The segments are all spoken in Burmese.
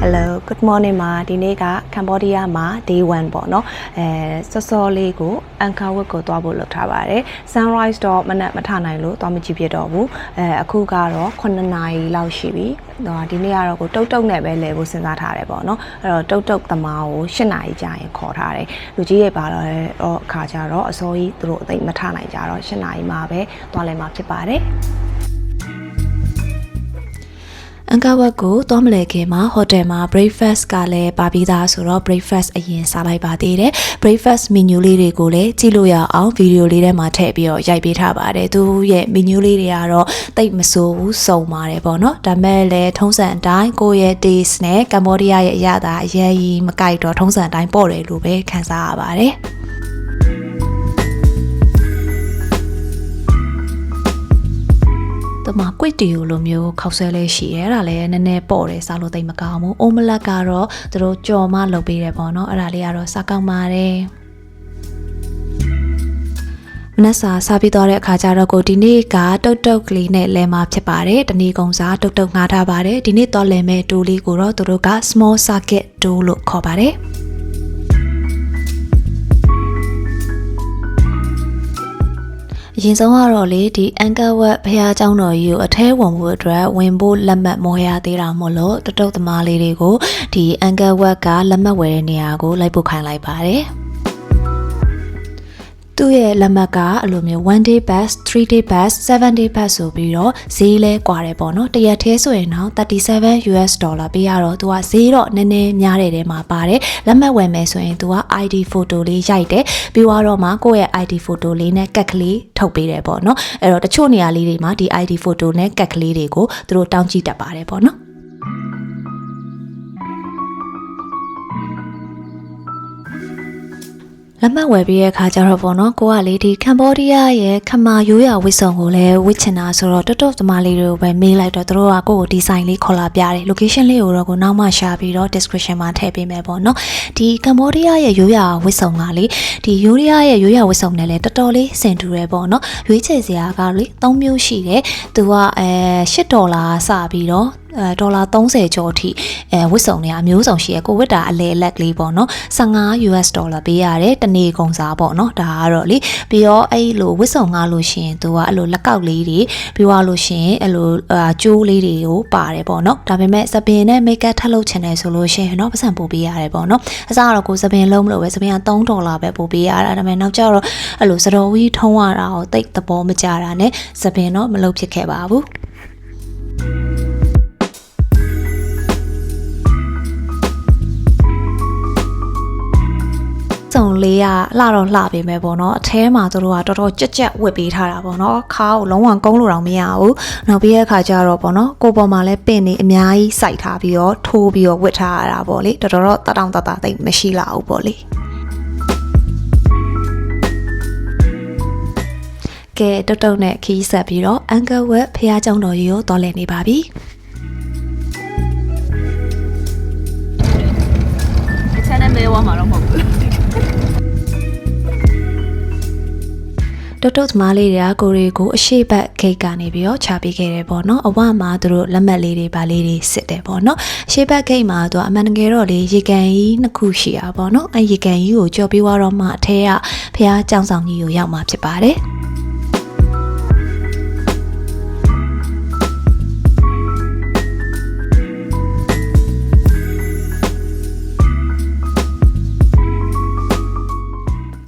Good morning မှာဒီနေ့ကကမ်ဘောဒီးယားမှာ day 1ပေါ့နော်အဲစောစောလေးကိုအန်ကာဝတ်ကိုသွားဖို့လုပ်ထားပါတယ် sunrise တော့မနက်မထနိုင်လို့သွားမကြည့်ဖြစ်တော့ဘူးအဲအခုကတော့9နာရီလောက်ရှိပြီတော့ဒီနေ့ကတော့ကိုတုတ်တုတ်နဲ့ပဲလဲဖို့စဉ်းစားထားတယ်ပေါ့နော်အဲ့တော့တုတ်တုတ်သမားကို10နာရီကြာရင်ခေါ်ထားတယ်လူကြီးရဲ့ပါတော့တော့အခါကျတော့အစိုးရသူတို့အသိမထနိုင်ကြတော့10နာရီမှပဲသွားလဲမှာဖြစ်ပါတယ် အန်ကဝတ်ကိုသွားမလဲခင်မှာဟိုတယ်မှာ breakfast ကလည်းပါပြီးသားဆိုတော့ breakfast အရင်စားလိုက်ပါသေးတယ် breakfast menu လေးတွေကိုလည်းကြည့်လို့ရအောင်ဗီဒီယိုလေးထဲမှာထည့်ပြီးတော့ရိုက်ပေးထားပါတယ်သူရဲ့ menu လေးတွေကတော့တိတ်မဆိုးဘူးစုံပါတယ်ပေါ့နော်ဒါမဲ့လည်းထုံးစံအတိုင်းကိုယ့်ရဲ့ taste နဲ့ကမ္ဘောဒီးယားရဲ့အရသာအရေးကြီးမကြိုက်တော့ထုံးစံအတိုင်းပေါ့တယ်လို့ပဲခံစားရပါတယ် တမကွစ်တီယိုလိုမျိုးခောက်ဆွဲလေးရှိရဲအဲ့ဒါလည်းနည်းနည်းပေါ့တယ်စားလို့သိပ်မကောင်းဘူးအိုမလက်ကတော့သူတို့ကြော်မလုပ်ပေးတယ်ပေါ့နော်အဲ့ဒါလေးကတော့စားကောင်းပါတယ်မနက်စာစားပြီးသွားတဲ့အခါကျတော့ကိုဒီနေ့ကတုတ်တုတ်ကလေးနဲ့လဲမှာဖြစ်ပါတယ်တဏီကုံစားတုတ်တုတ်ငှားထားပါတယ်ဒီနေ့တော့လဲမဲ့တိုးလေးကိုတော့သူတို့က small circuit တိုးလို့ခေါ်ပါတယ် အရင်ဆုံးကတော့လေဒီအန်ကဝက်ဘုရားကျောင်းတော်ကြီးကိုအထဲဝင်ဖို့အတွက်ဝင်ဖို့လက်မှတ်မော်ရသေးတာမို့လို့တတုတ်သမားလေးတွေကိုဒီအန်ကဝက်ကလက်မှတ်ဝယ်တဲ့နေရာကိုလိုက်ပို့ခိုင်းလိုက်ပါတယ် သူ့ရဲ့လက်မှတ်ကအလိုမျိုး1 day pass 3 day pass 7 day pass ဆိုပြီးတော့ဈေးလဲကွာတယ်ပေါ့နော်တရက်သေးဆိုရင်တော့37 US ဒေါ်လာပေးရတော့သူကဈေးတော့နည်းနည်းများတဲ့ထဲမှာပါတယ်လက်မှတ်ဝယ်မယ်ဆိုရင်သူက ID photo လေးရိုက်တယ်ပြီးတော့မှကိုယ့်ရဲ့ ID photo လေးနဲ့ကက်ကလေးထုတ်ပေးတယ်ပေါ့နော်အဲ့တော့တချို့နေရာလေးတွေမှာဒီ ID photo နဲ့ကက်ကလေးတွေကိုသူတို့တောင်းကြည့်တတ်ပါတယ်ပေါ့နော် လက်မှတ်ဝယ်ပြီးတဲ့အခါကျတော့ပေါ့နော်ကိုကလေဒီကမ်ဘောဒီးယားရဲ့ခမာရိုးရာဝစ်စုံကိုလည်းဝစ်ချင်တာဆိုတော့တွတ်တွတ်သမားလေးတွေကိုပဲမေးလိုက်တော့သူတို့ကကိုကိုဒီဇိုင်းလေးခေါ်လာပြတယ် location လေးကိုတော့ကိုနောက်မှရှာပြီးတော့ description မှာထည့်ပေးမယ်ပေါ့နော်ဒီကမ်ဘောဒီးယားရဲ့ရိုးရာဝစ်စုံကလေဒီရိုးရာရဲ့ရိုးရာဝစ်စုံနဲ့လည်းတော်တော်လေးစင်တူတယ်ပေါ့နော်ရွေးချယ်စရာကလေ၃မျိုးရှိတယ်သူကအဲ၈ဒေါ်လာစပြီးတော့အဲ ဒေါ်လာ30ကျော်အထိအဲဝတ်စုံတွေအမျိုးစုံရှိရကိုဝတ်တာအလဲအလက်ကလေးပေါ့နော်15 US ဒေါ်လာပေးရတယ်တနေ့ကုန်စားပေါ့နော်ဒါကတော့လေပြီးတော့အဲ့လိုဝတ်စုံငါလို့ရှိရင်သူကအဲ့လိုလက်ကောက်လေးတွေပြီးသွားလို့ရှိရင်အဲ့လိုအာကျိုးလေးတွေကိုပါတယ်ပေါ့နော်ဒါပေမဲ့စပင်နဲ့မိတ်ကပ်ထပ်လုပ်ချင်တယ်ဆိုလို့ရှိရင်တော့ပတ်စံပို့ပေးရတယ်ပေါ့နော်အစားကတော့ကိုစပင်လုံးမလို့ပဲစပင်က3ဒေါ်လာပဲပို့ပေးရတာဒါပေမဲ့နောက်ကျတော့အဲ့လိုစတော်ဝီထုံးရတာကိုတိတ်သဘောမကျတာနဲ့စပင်တော့မလုပ်ဖြစ်ခဲ့ပါဘူး စုံလေးကလှတော့လှပေမဲ့ပေါ့နော်အထဲမှာသူတို့ကတော်တော်ကြက်ကြက်ဝစ်ပေးထားတာပေါ့နော်ခါကိုလုံးဝကုန်းလို့တော့မရဘူးနောက်ပြီးတဲ့အခါကျတော့ပေါ့နော်ကိုပေါ်မှာလည်းပင့်နေအများကြီးစိုက်ထားပြီးတော့ထိုးပြီးတော့ဝစ်ထားရတာပေါ့လေတော်တော်တော့တတောင်တတသိမ့်မရှိလာဘူးပေါ့လေကဲတုတ်တုတ်နဲ့ခီးဆက်ပြီးတော့အန်ကဝက်ဖះเจ้าတော်ကြီးကိုတော်လည်နေပါပြီ အချမ်းနဲ့မဲဝါမှာတော့မဟုတ်ဘူး တုတ်တုတ်သမားလေးတွေကကိုရီကိုအရှိတ်ဘက်ဂိတ်ကနေပြီးတော့ခြာပေးခဲ့တယ်ပေါ့နော်အဝမှာသူတို့လက်မှတ်လေးတွေပါလေးတွေစစ်တယ်ပေါ့နော်အရှိတ်ဘက်ဂိတ်မှာသူကအမှန်တကယ်တော့လေရေကန်ကြီးနှစ်ခုရှိတာပေါ့နော်အဲရေကန်ကြီးကိုကြော်ပြီးတော့မှအထဲကဖះကြောင်ဆောင်ကြီးကိုရောက်มาဖြစ်ပါတယ်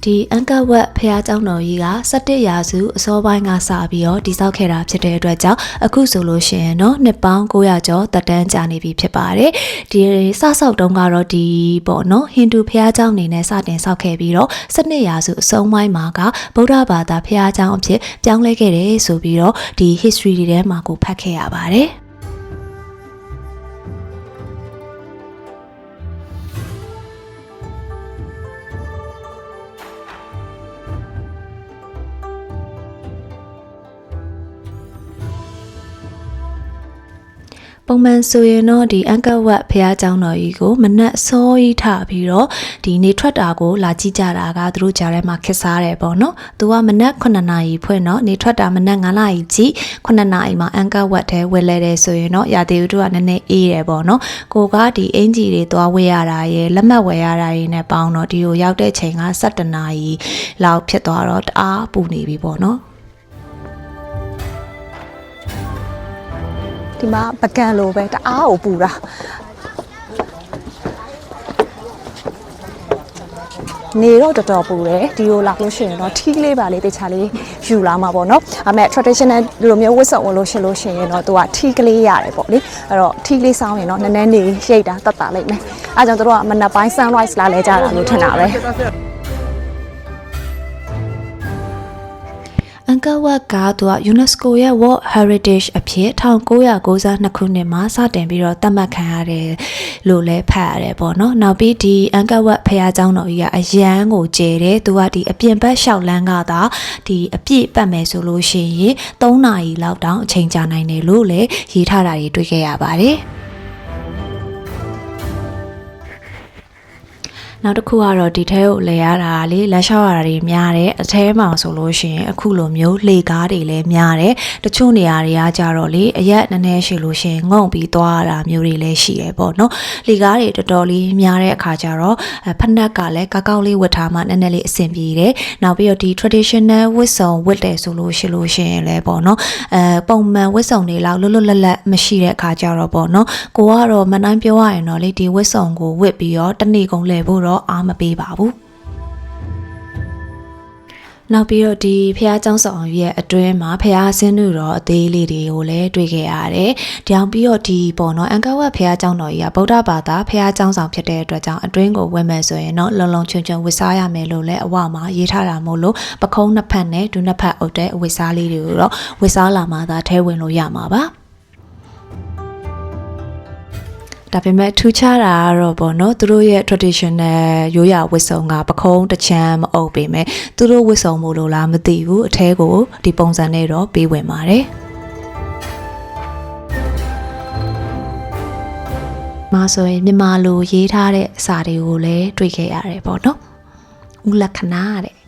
ဒီအန်ကဝက်ဖះเจ้าတော်ကြီးက17ရာစုအစောပိုင်းကစပြီးတော့တည်ဆောက်ခဲ့တာဖြစ်တဲ့အတွက်ကြောင့်အခုဆိုလို့ရှိရင်တော့နှစ်ပေါင်း900ကျော်တက်တန်းကြာနေပြီဖြစ်ပါတယ်ဒီစဆောက်တုန်းကတော့ဒီပေါ့နော်ဟိန္ဒူဖះเจ้าအနေနဲ့စတင်ဆောက်ခဲ့ပြီးတော့17ရာစုအဆုံးပိုင်းမှာကဗုဒ္ဓဘာသာဖះเจ้าအဖြစ်ပြောင်းလဲခဲ့တယ်ဆိုပြီးတော့ဒီ history တွေထဲမှာကိုဖတ်ခဲ့ရပါတယ် ပုံမှန်ဆိုရင်တော့ဒီအန်ကဝတ်ဖះเจ้าတော်ကြီးကိုမနက်စောကြီးထပြီးတော့ဒီနေထွက်တာကိုလာကြည့်ကြတာကသူတို့ကြားထဲမှာခက်စားတယ်ပေါ့နော်။သူကမနက်9နာရီဖွင့်တော့နေထွက်တာမနက်9နာရီကြည့်9နာရီမှာအန်ကဝတ်ထဲဝယ်လဲတယ်ဆိုရင်တော့ရာသီဥတုကနည်းနည်းအေးတယ်ပေါ့နော်။ကိုကဒီအင်ဂျီတွေသွားဝယ်ရတာရယ်လက်မှတ်ဝယ်ရတာရယ်နဲ့ပေါင်းတော့ဒီကိုရောက်တဲ့ချိန်က7နာရီလောက်ဖြစ်သွားတော့တအားပူနေပြီပေါ့နော်။ ဒီမှာပကံလိုပဲတအားကိုပူတာနေတော့တော်တော်ပူတယ်ဒီလိုလာလို့ရှိရင်တော့ထီးလေးပါလေးတခြားလေးယူလာမှာပေါ့နော်အမေ traditional ဒီလိုမျိုးဝတ်စုံဝင်လို့ရှိလို့ရှိရင်တော့သူကထီးကလေးရတယ်ပေါ့လေအဲ့တော့ထီးလေးစောင်းရင်တော့နည်းနည်းနေရိတ်တာတတ်တာလိုက်မယ်အဲကြောင့်တို့ကမနက်ပိုင်း sunrise လာလဲကြတာလို့ထင်တာပဲ န်ကဝတ်ကသူက UNESCO ရဲ့ World Heritage အဖြစ်1992ခုနှစ်မှာစတင်ပြီးတော့သတ်မှတ်ခံရတယ်လို့လည်းဖတ်ရတယ်ပေါ့နော်။နောက်ပြီးဒီအန်ကဝတ်ဖះเจ้าတော်ကြီးကအရန်ကိုကျဲတယ်။သူကဒီအပြင်ဘက်လျှောက်လန်းကသာဒီအပြည့်ပတ်မယ်ဆိုလို့ရှိရင်3နာရီလောက်တောင်အချိန်ကြာနိုင်တယ်လို့လည်းရေးထားတာတွေတွေ့ခဲ့ရပါတယ်။ နောက်တစ်ခုကတော့ဒီထဲကိုလဲရတာလေလက်လျှောက်ရတာတွေများတယ်အထဲမှာဆိုလို့ရှိရင်အခုလိုမျိုးလေကားတွေလည်းများတယ်တချို့နေရာတွေကကြတော့လေအရက်နည်းနည်းရှိလို့ရှိရင်ငုံပြီးသွားရတာမျိုးတွေလည်းရှိရပေါ့နော်လေကားတွေတော်တော်လေးများတဲ့အခါကျတော့ဖက်နက်ကလည်းကောက်ကောက်လေးဝတ်ထားမှနည်းနည်းလေးအဆင်ပြေတယ်နောက်ပြီးတော့ဒီ traditional ဝတ်စုံဝတ်တယ်ဆိုလို့ရှိလို့ရှိရင်လည်းပေါ့နော်အဲပုံမှန်ဝတ်စုံတွေလောက်လွတ်လွတ်လပ်လပ်မရှိတဲ့အခါကျတော့ပေါ့နော်ကိုကတော့မနိုင်ပြောရရင်တော့လေဒီဝတ်စုံကိုဝတ်ပြီးတော့တနေ့ကုန်လဲဖို့တအားမပေးပါဘူးနောက်ပြီးတော့ဒီဖះเจ้าဆောင်ရဲ့အတွင်းမှာဖះဆင်းတို့တော့အသေးလေးတွေကိုလည်းတွေ့ခဲ့ရတယ်။တောင်ပြီးတော့ဒီပေါ့နော်အန်ကဝတ်ဖះเจ้าတော်ကြီးကဗုဒ္ဓဘာသာဖះเจ้าဆောင်ဖြစ်တဲ့အတွက်ကြောင့်အတွင်းကိုဝင်မယ်ဆိုရင်တော့လုံလုံချွန်ချွန်ဝစ်စားရမယ်လို့လည်းအဝမှာရေးထားတာမို့လို့ပခုံးနှစ်ဖက်နဲ့ဒူးနှစ်ဖက်အုပ်တဲ့ဝစ်စားလေးတွေကိုတော့ဝစ်စားလာမှသာထဲဝင်လို့ရမှာပါ။ ဒါပေမဲ့ထူးခြားတာကတော့ပေါ့နော်သူတို့ရဲ့ traditional ရိုးရာဝတ်စုံကပခုံးတစ်ချမ်းမအုပ်ပေမဲ့သူတို့ဝတ်စုံမို့လို့လားမသိဘူးအထဲကိုဒီပုံစံနဲ့တော့ပေးဝင်ပါတယ်မဆိုရင်မြန်မာလိုရေးထားတဲ့စာတွေကိုလည်းတွေ့ခဲ့ရတယ်ပေါ့နော်ဥလက္ခဏာတဲ့အဲ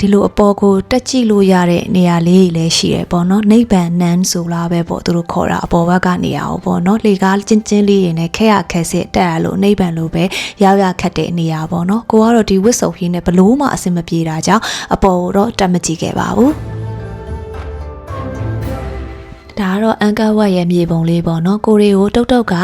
ဒီလိုအပေါ်ကိုတက်ကြည့်လို့ရတဲ့နေရာလေးတွေလည်းရှိတယ်ပေါ့နော်နိဗ္ဗာန်နန်းဆိုလားပဲပေါ့သူတို့ခေါ်တာအပေါ်ဘက်ကနေရာကိုပေါ့နော်လေကားချင်းချင်းလေးတွေနဲ့ခက်ရခက်စစ်တက်ရလို့နိဗ္ဗာန်လိုပဲရောက်ရခက်တဲ့နေရာပေါ့နော်ကိုကတော့ဒီဝစ်စုံကြီးနဲ့ဘလို့မှအဆင်မပြေတာကြောင့်အပေါ်တော့တက်မကြည့်ခဲ့ပါဘူး ဒါကတော့အန်ကဝတ်ရဲ့မြေပုံလေးပေါ့နော်ကိုရီကိုတုတ်တုတ်က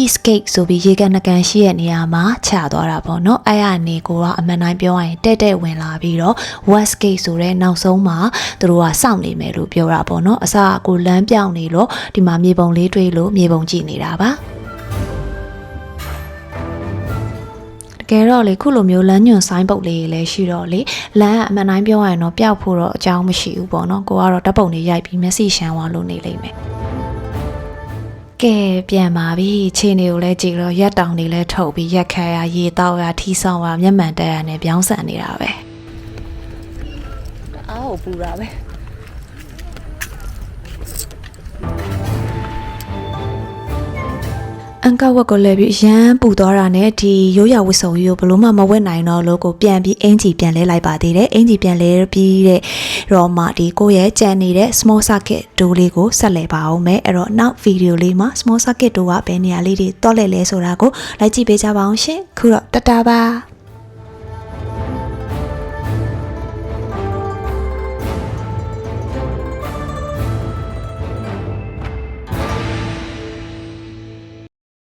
East Gate ဆိုပြီးရေကန်နှကန်ရှိတဲ့နေရာမှာခြာသွားတာပေါ့နော်အဲ့ရနေကိုကအမှန်တိုင်းပြောရရင်တဲ့တဲ့ဝင်လာပြီးတော့ West Gate ဆိုတဲ့နောက်ဆုံးမှာသူတို့ကစောင့်နေမယ်လို့ပြောတာပေါ့နော်အစကကိုလမ်းပြောင်းနေလို့ဒီမှာမြေပုံလေးတွေးလို့မြေပုံကြည့်နေတာပါ ကယ်တော့လေခုလိုမျိုးလမ်းညွန်ဆိုင်ပုတ်လေးတွေလည်းရှိတော့လေလမ်းကအမှန်တိုင်းပြောရရင်တော့ပျောက်ဖို့တော့အကြောင်းမရှိဘူးပေါ့နော်ကိုကတော့ဓာတ်ပုံတွေရိုက်ပြီးမျက်စိရှမ်းသွားလို့နေလိမ့်မယ်ကဲပြန်ပါပြီခြေနေကိုလည်းကြည့်တော့ရက်တောင်တွေလည်းထုတ်ပြီးရက်ခါရရေတောက်ရထီဆောင်ရမျက်မှန်တက်ရနဲ့ပြောင်းဆန်နေတာပဲအားကိုပူတာပဲ အန်ကဝက်ကိုလည်းပြီးရမ်းပူသွားတာနဲ့ဒီရိုးရဝစ်စုံကြီးကိုဘလို့မှမဝက်နိုင်တော့လို့ကိုပြန်ပြီးအင်ဂျီပြန်လဲလိုက်ပါသေးတယ်အင်ဂျီပြန်လဲပြီးတဲ့တော့မှဒီကိုရဲ့ကြံနေတဲ့ small circuit ဒိုးလေးကိုဆက်လဲပါအောင်မယ်အဲ့တော့နောက်ဗီဒီယိုလေးမှာ small circuit ဒိုးကဘယ်နေရာလေးတွေတောက်လဲလဲဆိုတာကိုလိုက်ကြည့်ပေးကြပါအောင်ရှင်ခုတော့တတားပါ